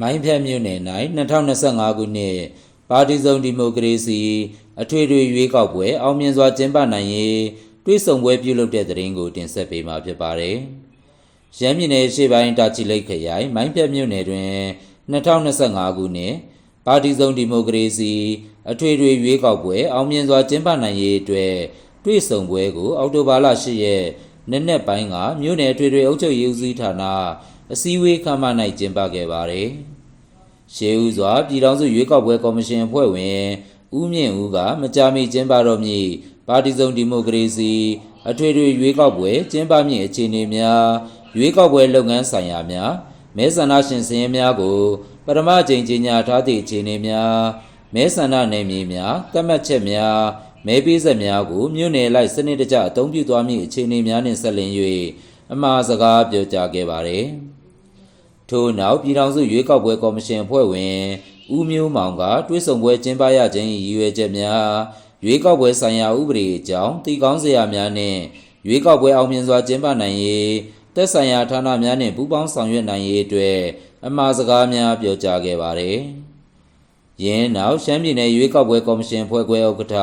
မိုင်းဖြတ်မြို့နယ်၌2025ခုနှစ်ပါတီစုံဒီမိုကရေစီ အထွေထွေရွေးကောက်ပွဲအောင်မြင်စွာကျင်းပနိုင်ရေးတွဲဆုံပွဲပြုလုပ်တဲ့တဲ့ရင်ကိုတင်ဆက်ပေးမှာဖြစ်ပါတယ်။ရမ်းပြည်နယ်ရှေ့ပိုင်းတာချီလိတ်ခရိုင်မိုင်းဖြတ်မြို့နယ်တွင်2025ခုနှစ်ပါတီစုံဒီမိုကရေစီအထွေထွေရွေးကောက်ပွဲအောင်မြင်စွာကျင်းပနိုင်ရေးအတွက်တွဲဆုံပွဲကိုအောက်တိုဘာလ10ရက်နေ့နေ့ပိုင်းကမြို့နယ်ထွေထွေအုပ်ချုပ်ရေးဦးစီးဌာန အစည်းအဝေးခန်းမ၌ကျင်းပခဲ့ပါတယ်။ရှေးဦးစွာပြည်ထောင်စုရွေးကောက်ပွဲကော်မရှင်အဖွဲ့ဝင်ဦးမြင့်ဦးကမကြာမီကျင်းပတော့မည်ပါတီစုံဒီမိုကရေစီအထွေထွေရွေးကောက်ပွဲကျင်းပမည့်အခြေအနေများရွေးကောက်ပွဲလုပ်ငန်းဆိုင်ရာများမဲဆန္ဒရှင်စည်ရင်းများကိုပထမကြိမ်ကြီးညာထားသည့်အခြေအနေများမဲဆန္ဒနယ်မြေများသတ်မှတ်ချက်များမဲပေးဆက်များကိုမြို့နယ်လိုက်စနစ်တကျအသုံးပြုသွားမည့်အခြေအနေများနှင့်ဆက်လျင်း၍အမှားစကားပြောကြားခဲ့ပါသည်။ ထို့နောက်ပြည်ထောင်စုရွေးကောက်ပွဲကော်မရှင်အဖွဲ့ဝင်ဦးမျိုးမောင်ကတွဲဆုံပွဲကျင်းပရခြင်း၏ရည်ရွယ်ချက်များရွေးကောက်ပွဲဆိုင်ရာဥပဒေအကြောင်းတည်ကောင်းစရာများနှင့်ရွေးကောက်ပွဲအောင်မြင်စွာကျင်းပနိုင်ရေးသက်ဆိုင်ရာဌာနများနှင့်ပူးပေါင်းဆောင်ရွက်နိုင်ရေးအတွက်အမှားစကားများပြောကြားခဲ့ပါသည်။ယင်းနောက်ရှမ်းပြည်နယ်ရွေးကောက်ပွဲကော်မရှင်ဖွဲ့ခွဲဥက္ကဋ္ဌ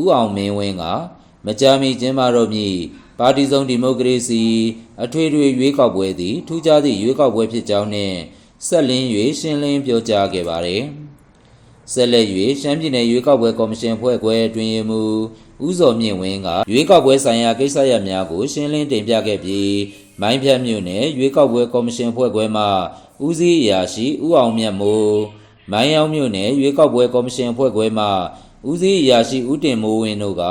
ဦးအောင်မင်းဝင်းကမကြာမီကျင်းပတော့မည် ပါတီစုံဒီမိုကရေစီအထွေထွေရွေးကောက်ပွဲသည်ထူးခြားသည့်ရွေးကောက်ပွဲဖြစ်ကြောင်းနှင့်ဆက်လင်း၍ရှင်းလင်းပြောကြားခဲ့ပါသည်။ဆက်လက်၍ရှမ်းပြည်နယ်ရွေးကောက်ပွဲကော်မရှင်ဖွဲ့ခွဲအတွင်ရေးမှူးဦးစောမြင့်ဝင်းကရွေးကောက်ပွဲဆိုင်ရာကိစ္စရပ်များကိုရှင်းလင်းတင်ပြခဲ့ပြီးမိုင်းဖြတ်မြို့နယ်ရွေးကောက်ပွဲကော်မရှင်ဖွဲ့ခွဲမှဦးစီးအရာရှိဦးအောင်မြတ်မိုးမိုင်းအောင်မြို့နယ်ရွေးကောက်ပွဲကော်မရှင်ဖွဲ့ခွဲမှဦးစီးအရာရှိဦးတင်မိုးဝင်းတို့က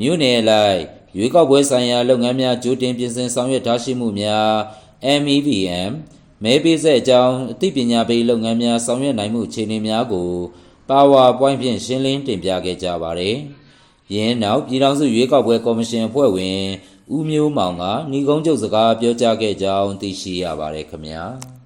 မြို့နယ်လိုက် ရွေးကောက်ပွဲဆိုင်ရာလုပ်ငန်းများကြိုတင်ပြင်ဆင်ဆောင်ရွက်ထားရှိမှုများ MEVM မဲပေးဆက်အကြောင်းအသိပညာပေးလုပ်ငန်းများဆောင်ရွက်နိုင်မှုအခြေအနေများကို PowerPoint ဖြင့်ရှင်းလင်းတင်ပြခဲ့ကြပါတယ်။ယင်းနောက်ပြည်ထောင်စုရွေးကောက်ပွဲကော်မရှင်အဖွဲ့ဝင်ဦးမျိုးမောင်ကညီကုန်းချုပ်စကားပြောကြားခဲ့ကြောင်းသိရှိရပါတယ်ခင်ဗျာ။